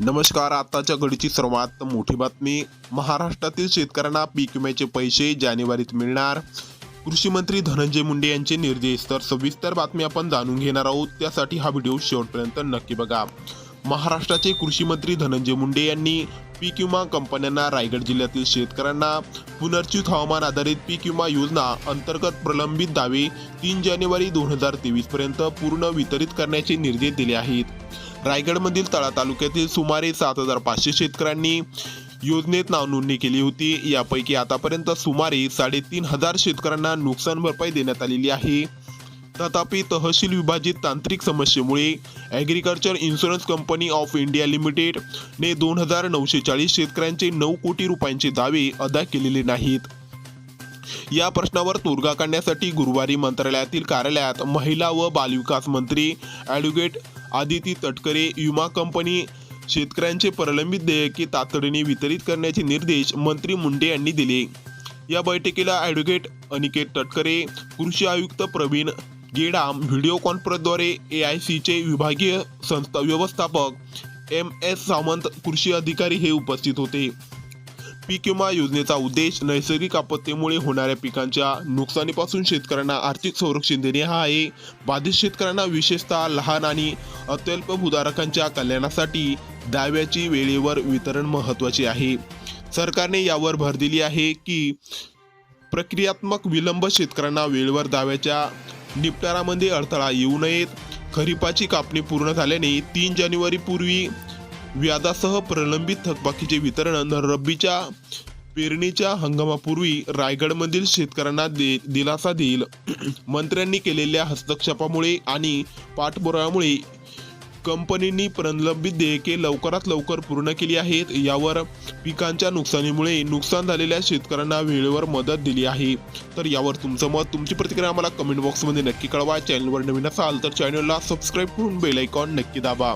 नमस्कार आताच्या घडीची सर्वात मोठी बातमी. महाराष्ट्रातील शेतकऱ्यांना पीक विम्याचे पैसे जानेवारीत मिळणार. कृषी मंत्री धनंजय मुंडे यांचे निर्देश तर सविस्तर बातमी आपण जाणून घेणार आहोत. त्यासाठी हा व्हिडिओ शेवटपर्यंत नक्की बघा. महाराष्ट्राचे कृषी मंत्री धनंजय मुंडे यांनी पीक विमा कंपन्यांना रायगड जिल्ह्यातील शेतकऱ्यांना पुनर्चित हवामान आधारित पीक विमा योजना अंतर्गत प्रलंबित दावे तीन जानेवारी दोन हजार तेवीस पर्यंत पूर्ण वितरित करण्याचे निर्देश दिले आहेत. रायगडमधील तळा तालुक्यातील सुमारे सात हजार पाचशे शेतकऱ्यांनी योजनेत नावनोंदणी केली होती. यापैकी आतापर्यंत सुमारे साडेतीन हजार शेतकऱ्यांना नुकसान भरपाई देण्यात आलेली आहे. तथापि तहसील विभाजित तांत्रिक समस्येमुळे agriculture insurance company of India limited ने दोन हजार नऊशे चाळीस शेतकऱ्यांचे नऊ कोटी रुपयांचे दावे अदा केलेले नाहीत. या प्रश्नावर तोडगा काढण्यासाठी गुरुवारी मंत्रालयातील कार्यालयात महिला व बालविकास मंत्री ॲडव्होकेट आदिती तटकरे विमा कंपनी शेतकऱ्यांचे प्रलंबित देयके तातडीने वितरित करण्याचे निर्देश मंत्री मुंडे यांनी दिले. या बैठकीला ॲडव्होकेट अनिकेत तटकरे कृषी आयुक्त प्रवीण गेडाम व्हिडिओ कॉन्फरन्सद्वारे ए आय सीचे विभागीय संस्था व्यवस्थापक एम एस सावंत कृषी अधिकारी हे उपस्थित होते. पीक विमा योजनेचा उद्देश नैसर्गिक आपत्तीमुळे होणाऱ्या पिकांच्या नुकसानीपासून शेतकऱ्यांना आर्थिक संरक्षण देणे हा आहे. बाधित शेतकऱ्यांना विशेषतः लहान आणि अत्यल्प भूधारकांच्या कल्याणासाठी दाव्याची वेळेवर वितरण महत्त्वाचे आहे. सरकारने यावर भर दिली आहे की प्रक्रियात्मक विलंब शेतकऱ्यांना वेळेवर दाव्याच्या निपटारामध्ये अडथळा येऊ नयेत. खरीपाची कापणी पूर्ण झाल्याने तीन जानेवारीपूर्वी व्याजासह प्रलंबित थकबाकीचे वितरण रब्बीच्या पेरणीच्या हंगामापूर्वी रायगडमधील शेतकऱ्यांना दे दिलासा देईल. मंत्र्यांनी केलेल्या हस्तक्षेपामुळे आणि पाठपुराव्यामुळे कंपनींनी प्रलंबित देयके लवकरात लवकर पूर्ण केली आहेत. यावर पिकांच्या नुकसानीमुळे नुकसान झालेल्या शेतकऱ्यांना वेळेवर मदत दिली आहे. तर यावर तुमचं मत तुमची प्रतिक्रिया आम्हाला कमेंट बॉक्समध्ये नक्की कळवा. चॅनलवर नवीन असाल तर चॅनलला सबस्क्राईब करून बेल आयकॉन नक्की दाबा.